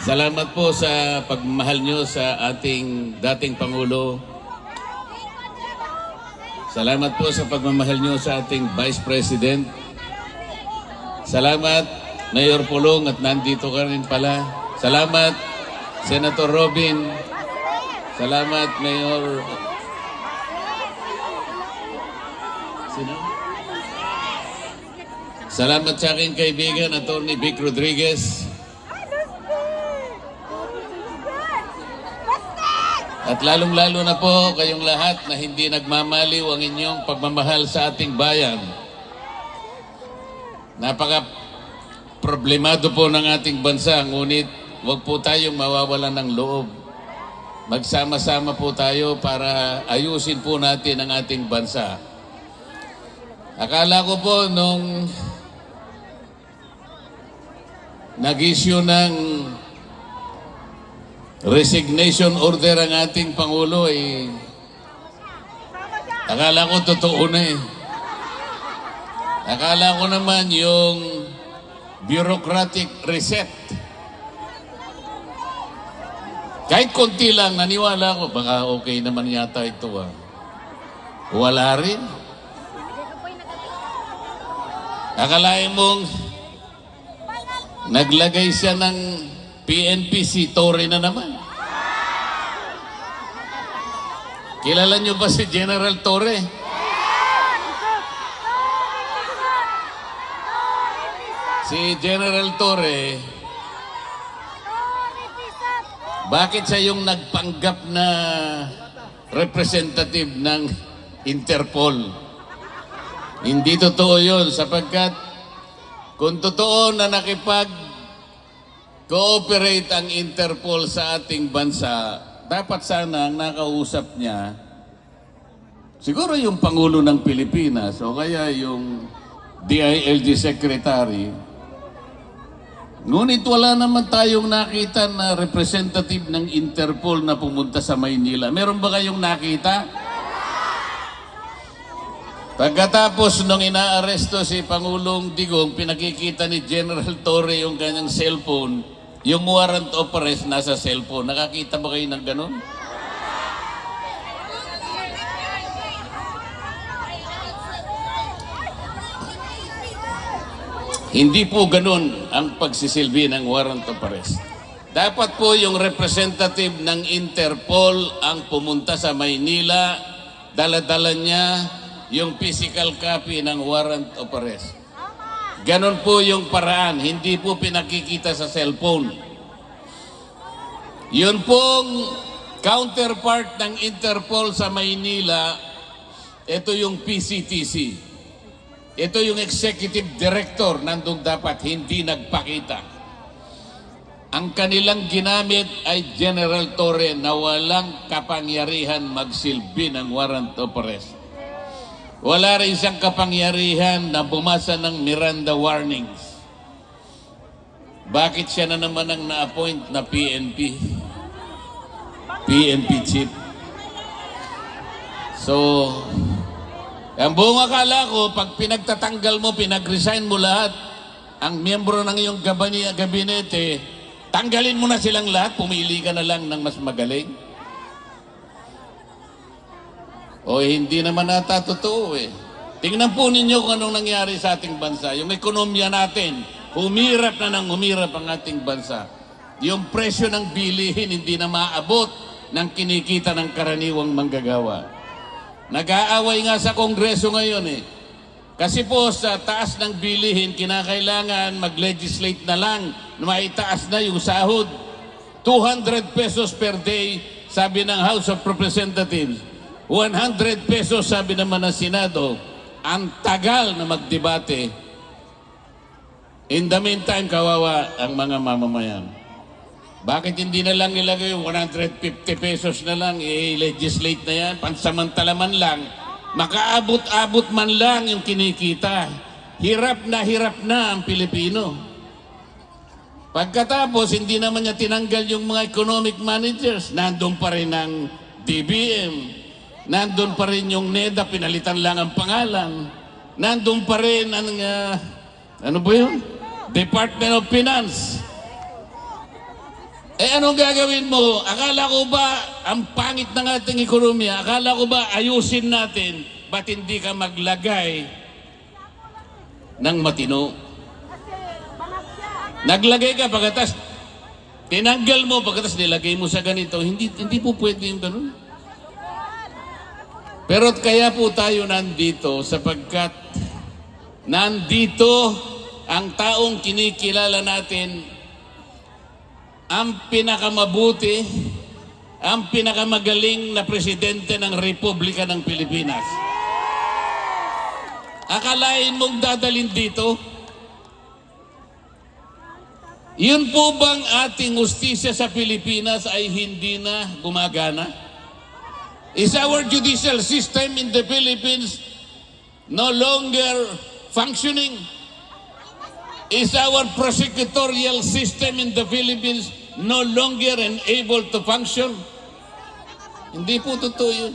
Salamat po sa pagmamahal nyo sa ating dating Pangulo. Salamat po sa pagmamahal nyo sa ating Vice President. Salamat, Mayor Pulong, at nandito ka rin pala. Salamat, Senator Robin. Salamat, Mayor... Sino? Salamat sa aking kaibigan, Attorney Vic Rodriguez. At lalong-lalo na po kayong lahat na hindi nagmamaliw ang inyong pagmamahal sa ating bayan. Napaka problemado po ng ating bansa, ngunit huwag po tayong mawawalan ng loob. Magsama-sama po tayo para ayusin po natin ang ating bansa. Akala ko po nung nag-issue ng resignation order ang ating Pangulo eh, akala ko totoo na eh. Akala ko naman yung bureaucratic reset. Kahit konti lang, naniwala ko, baka okay naman yata ito ah. Wala rin. Akalain mong naglagay siya ng PNPC, Torre na naman. Kilala niyo ba si General Torre? Si General Torre, bakit siya yung nagpanggap na representative ng Interpol? Hindi totoo yun sapagkat kung totoo na nakipag cooperate ang Interpol sa ating bansa, dapat sana ang nakausap niya siguro yung Pangulo ng Pilipinas o kaya yung DILG Secretary. Ngunit wala naman tayong nakita na representative ng Interpol na pumunta sa Maynila. Meron ba kayong nakita? Pagkatapos nung inaaresto si Pangulong Digong, pinakikita ni General Torre yung kanyang cellphone, yung warrant of arrest nasa cellphone. Nakakita ba kayo ng ganun? Hindi po ganun ang pagsisilbi ng warrant of arrest. Dapat po yung representative ng Interpol ang pumunta sa Maynila, daladala niya yung physical copy ng warrant of arrest. Ganon po yung paraan, hindi po pinakikita sa cellphone. Yun pong counterpart ng Interpol sa Maynila, ito yung PCTC. Ito yung executive director, nandun dapat hindi nagpakita. Ang kanilang ginamit ay General Torre na walang kapangyarihan magsilbi ng warrant of arrest. Wala rin siyang kapangyarihan na bumasa ng Miranda warnings. Bakit siya na naman ang na-appoint na PNP? PNP chief. So, ang buong akala ko, pag pinagtatanggal mo, pinag-resign mo lahat, ang miyembro ng iyong gabinete, tanggalin mo na silang lahat, pumili ka na lang ng mas magaling. O hindi naman nata totoo eh. Tingnan po ninyo kung anong nangyari sa ating bansa. Yung ekonomiya natin, humirap na ng humirap ang ating bansa. Yung presyo ng bilihin hindi na maabot ng kinikita ng karaniwang manggagawa. Nag-aaway nga sa Kongreso ngayon eh. Kasi po sa taas ng bilihin, kinakailangan mag-legislate na lang na maitaas na yung sahod. 200 pesos per day, sabi ng House of Representatives. 100 pesos, sabi naman ng Senado. Ang tagal na magdebate. In the meantime, kawawa ang mga mamamayan. Bakit hindi na lang ilagay yung 150 pesos na lang, i-legislate na yan, pansamantala man lang, makaabot-abot man lang yung kinikita. Hirap na hirap na ang Pilipino. Pagkatapos, hindi naman niya tinanggal yung mga economic managers. Nandun pa rin ang DBM. Nandun pa rin yung NEDA, pinalitan lang ang pangalan. Nandun pa rin ang, ah, ano ba yun? Department of Finance. Eh anong gagawin mo? Akala ko ba ang pangit ng ating ekonomiya? Akala ko ba ayusin natin? Ba't hindi ka maglagay ng matino? Naglagay ka pagkatas tinanggal mo pagkatas nilagay mo sa ganito. Hindi hindi po pwede yung ganun. Pero kaya po tayo nandito sapagkat nandito ang taong kinikilala natin ang pinakamamabuti, ang pinakamagaling na presidente ng Republika ng Pilipinas. Akalain mong dadalin dito? Yun po bang ating ustisya sa Pilipinas ay hindi na gumagana? Is our judicial system in the Philippines no longer functioning? Is our prosecutorial system in the Philippines no longer able to function? Hindi po totoo yun.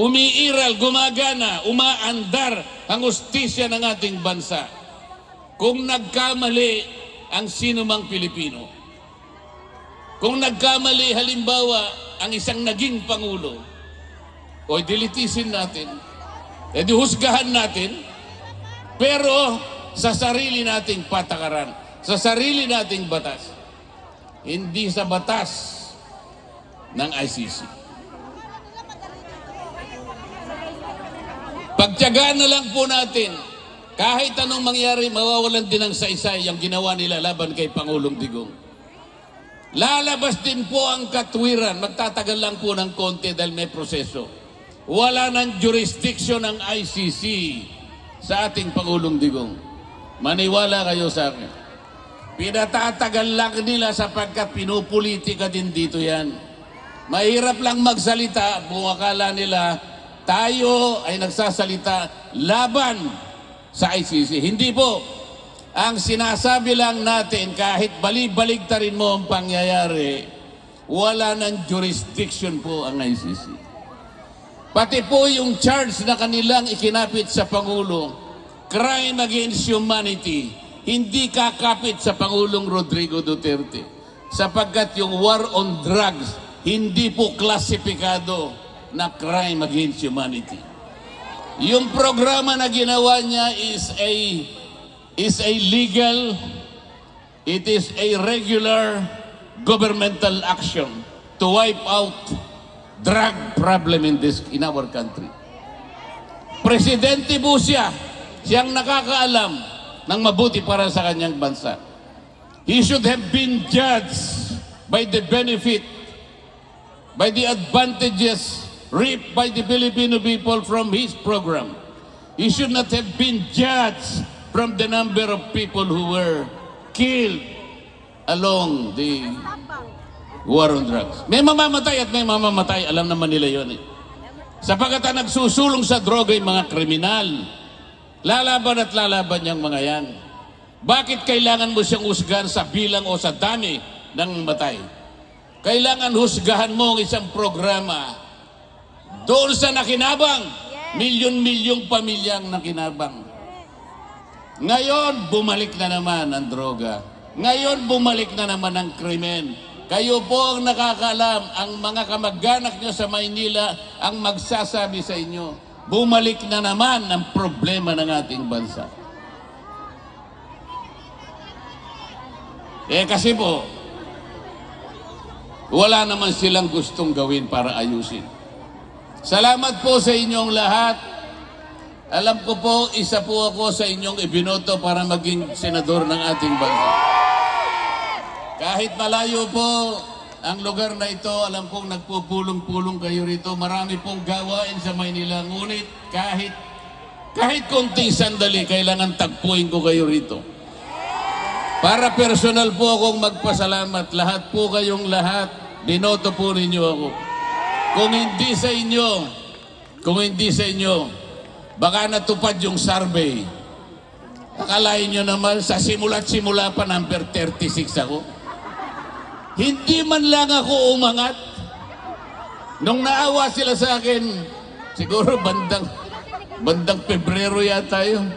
Umiiral, gumagana, umaandar ang ustisya ng ating bansa. Kung nagkamali ang sino mang Pilipino, kung nagkamali halimbawa ang isang naging Pangulo, o dilitisin natin, edi husgahan natin, pero sa sarili nating patakaran, sa sarili nating batas, hindi sa batas ng ICC. Pagtyagaan na lang po natin, kahit anong mangyari, mawawalan din ng saysay ang ginawa nila laban kay Pangulong Digong. Lalabas din po ang katwiran, magtatagal lang po ng konti dahil may proseso. Wala ng jurisdiction ng ICC sa ating Pangulong Digong. Maniwala kayo sa akin. Pinatatagal lang nila sapagkat pinupolitika din dito yan. Mahirap lang magsalita kung akala nila tayo ay nagsasalita laban sa ICC. Hindi po. Ang sinasabi lang natin kahit bali-baligta rin mo ang pangyayari, wala ng jurisdiction po ang ICC. Pati po yung charge na kanilang ikinapit sa Pangulo, crime against humanity, hindi kakapit sa Pangulong Rodrigo Duterte. Sapagkat yung war on drugs, hindi po klasipikado na crime against humanity. Yung programa na ginawa niya is a is a legal, it is a regular governmental action to wipe out drug problem in this in our country. Presidente po siya, siyang nakakaalam ng mabuti para sa kanyang bansa. He should have been judged by the benefit, by the advantages reaped by the Filipino people from his program. He should not have been judged from the number of people who were killed along the war on drugs. May mamamatay at may mamamatay, alam naman nila yon eh. Sapagat ang nagsusulong sa droga yung mga kriminal, lalaban at lalaban yung mga yan. Bakit kailangan mo siyang husgahan sa bilang o sa dami ng matay? Kailangan husgahan mo ang isang programa doon sa nakinabang, milyon-milyong pamilyang nakinabang. Ngayon, bumalik na naman ang droga. Ngayon, bumalik na naman ang krimen. Kayo po ang nakakalam, ang mga kamag-anak nyo sa Maynila ang magsasabi sa inyo, bumalik na naman ang problema ng ating bansa. Eh kasi po, wala naman silang gustong gawin para ayusin. Salamat po sa inyong lahat. Alam ko po, isa po ako sa inyong ibinoto para maging senador ng ating bansa. Kahit malayo po ang lugar na ito, alam kong nagpupulong-pulong kayo rito. Marami pong gawain sa Maynila. Ngunit kahit, kahit konting sandali, kailangan tagpuin ko kayo rito. Para personal po akong magpasalamat. Lahat po kayong lahat, binoto po ninyo ako. Kung hindi sa inyo, kung hindi sa inyo, baka natupad yung survey. Akalain nyo naman, sa simula't simula pa, number 36 ako. Hindi man lang ako umangat. Nung naawa sila sa akin, siguro bandang, bandang Pebrero yata yun.